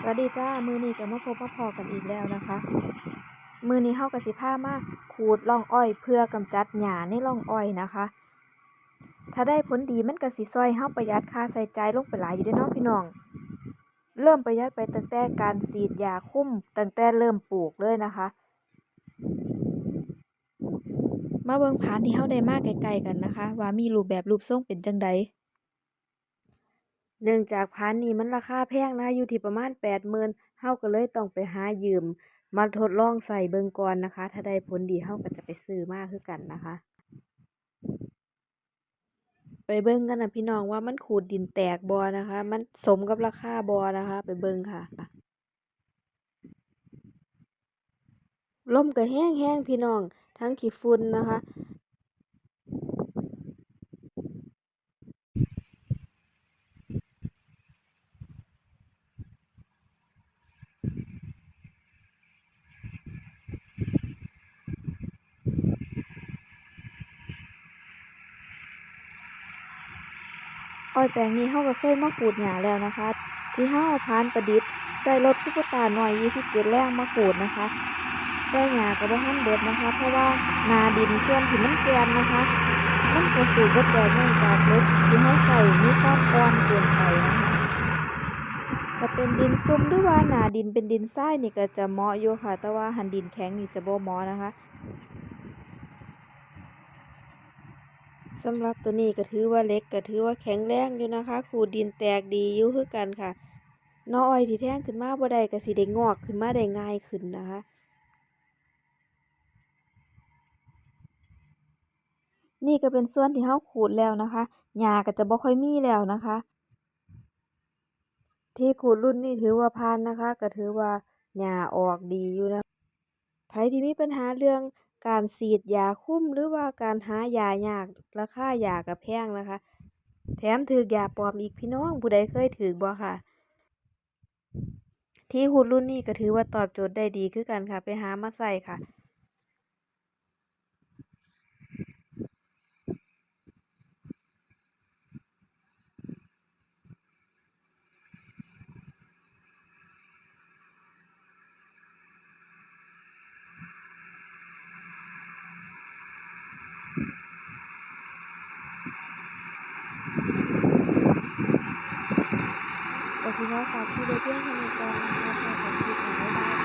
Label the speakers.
Speaker 1: สวัสดีจ้า มือนี้ก็มาพบมาพอกันอีกแล้วนะคะ มือนี้เฮาก็สิพามาขูดร่องอ้อยเพื่อกำจัดหญ้าในร่องอ้อยนะคะ ถ้าได้ผลดีมันก็สิช่วยเฮาประหยัดค่าใช้จ่ายลงไปหลายอยู่ด้อเนาะพี่น้อง เริ่มประหยัดไปตั้งแต่การฉีดยาคุ้มตั้งแต่เริ่มปลูกเลยนะคะ มาเบิ่งผานที่เฮาได้มาใกลๆกันนะคะ ว่ามีรูปแบบรูปทรงเป็นจังใด เนื่องจากพันนี้มันราคาแพงนะอยู่ที่ประมาณแปดหมื่นเฮาก็เลยต้องไปหายืม มาทดลองใส่เบิงก่อนนะคะ ถ้าได้ผลดีเฮาก็จะไปซื้อมาคือกันนะคะ ไปเบิ่งกันนะพี่น้องว่ามันขูดดินแตกบ่นะคะ มันสมกับราคาบ่นะคะ ไปเบิ่งค่ะลมก็แห้งๆพี่น้อง ทั้งขี้ฝุ่นนะคะ อ้อยแปลงนี้เฮาก็เคยมาขูดหญ้าแล้วนะคะ ที่เฮาพานประดิษฐ์ใส่รถตุ๊กตาหน่อย27แรงมาขูดนะคะแต่หญ้าก็บ่ทันเบิดนะคะ เพราะว่านาดินส่วนที่มันแกนนะคะมันก็สูบบ่แตกเนื่องจากรถที่เฮาใส่มีความอ่อนเกินไปนะคะถ้าเป็นดินซุ่มหรือว่าหนาดินเป็นดินทรายนี่ก็จะเหมาะอยู่ค่ะ แต่ว่าหันดินแข็งนี่จะบ่เหมาะนะคะ สำหรับตัวนี้ก็ถือว่าเล็กก็ถือว่าแข็งแรงอยู่นะคะ ขูดดินแตกดีอยู่คือกันค่ะน้ออ้อยที่แท่งขึ้นมาบ่ได้ก็สิได้งอกขึ้นมาได้ง่ายขึ้นนะคะนี่ก็เป็นส่วนที่เฮาขูดแล้วนะคะหญ้าก็จะบ่ค่อยมีแล้วนะคะ ที่ขูดรุ่นนี้ถือว่าผ่านนะคะ ก็ถือว่าหญ้าออกดีอยู่นะไผที่มีปัญหาเรื่อง การฉีดยาคุ้มหรือว่าการหายายากราคายาก็แพงนะคะ แถมถือยาปลอมอีกพี่น้องผู้ใดเคยถือบ่ค่ะ ที่หุ่นรุ่นนี้ก็ถือว่าตอบโจทย์ได้ดีคือกันค่ะ ไปหามาใส่ค่ะ 然后发的边上那加，然后发个图片，我打个。